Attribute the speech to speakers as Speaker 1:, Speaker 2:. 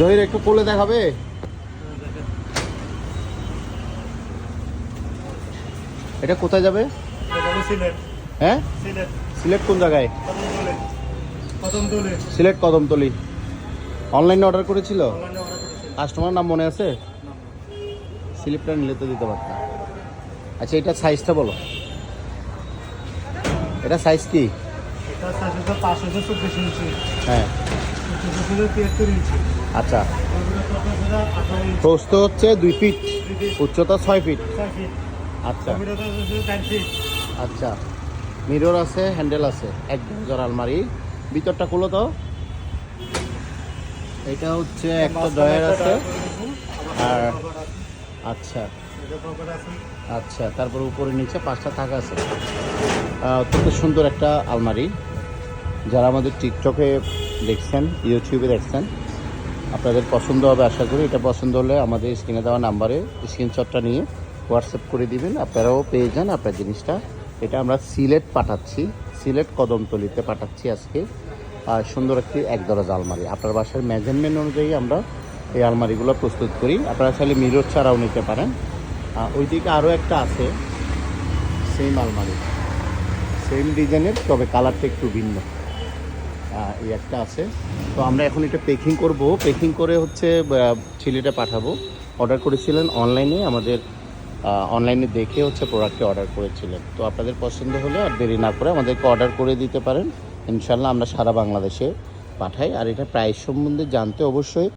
Speaker 1: জহির একটু কোলে দেখাবে? এটা কোথায় যাবে? হ্যাঁ?
Speaker 2: সিলেট।
Speaker 1: কোন জায়গায়? সিলেট কদমতলি। অনলাইনে অর্ডার করেছিল? কাস্টমার নাম মনে আছে? স্লিপটা নিলে তো দিতে পারতাম। আচ্ছা এটা সাইজটা বলো। এটা সাইজ কি? হ্যাঁ। আচ্ছা। প্রস্থ হচ্ছে দুই ফিট, উচ্চতা ছয় ফিট। আচ্ছা। আচ্ছা। মিরর আছে, হ্যান্ডেল আছে, এক জোড়া আলমারি। ভিতরটা খুলো তো। এটা হচ্ছে একটা ডয়ার আছে। আর আচ্ছা। আচ্ছা তারপর উপরে নিচে পাঁচটা থাকা আছে। অত্যন্ত সুন্দর একটা আলমারি। যারা আমাদের টিকটকে দেখছেন, ইউটিউবে দেখছেন, আপনাদের পছন্দ হবে আশা করি। এটা পছন্দ হলে আমাদের স্ক্রিনে দেওয়া নাম্বারে স্ক্রিনশটটা নিয়ে হোয়াটসঅ্যাপ করে দিবেন। আপনারাও পেয়ে যান আপনার জিনিসটা। এটা আমরা সিলেট পাঠাচ্ছি। সিলেট কদমতলিতে পাঠাচ্ছি আজকে। আর সুন্দর একটি এক দরজ আলমারি। আপনার বাসার মেজারমেন্ট অনুযায়ী আমরা এই আলমারিগুলো প্রস্তুত করি। আপনারা চাইলে মিরর ছাড়াও নিতে পারেন। ওইদিকে আরও একটা আছে সেম আলমারি। সেম ডিজাইনের তবে কালারটা একটু ভিন্ন। এই একটা আছে। তো আমরা এখন এটা পেকিং করব। পেকিং করে হচ্ছে চিলিটা পাঠাবো। অর্ডার করেছিলেন অনলাইনে আমাদের অনলাইনে দেখে হচ্ছে প্রোডাক্টটি অর্ডার করেছিলেন। তো আপনাদের পছন্দ হলে আর দেরি না করে আমাদেরকে অর্ডার করে দিতে পারেন। ইনশাল্লাহ আমরা সারা বাংলাদেশে পাঠাই। আর এটা প্রাইস সম্বন্ধে জানতে অবশ্যই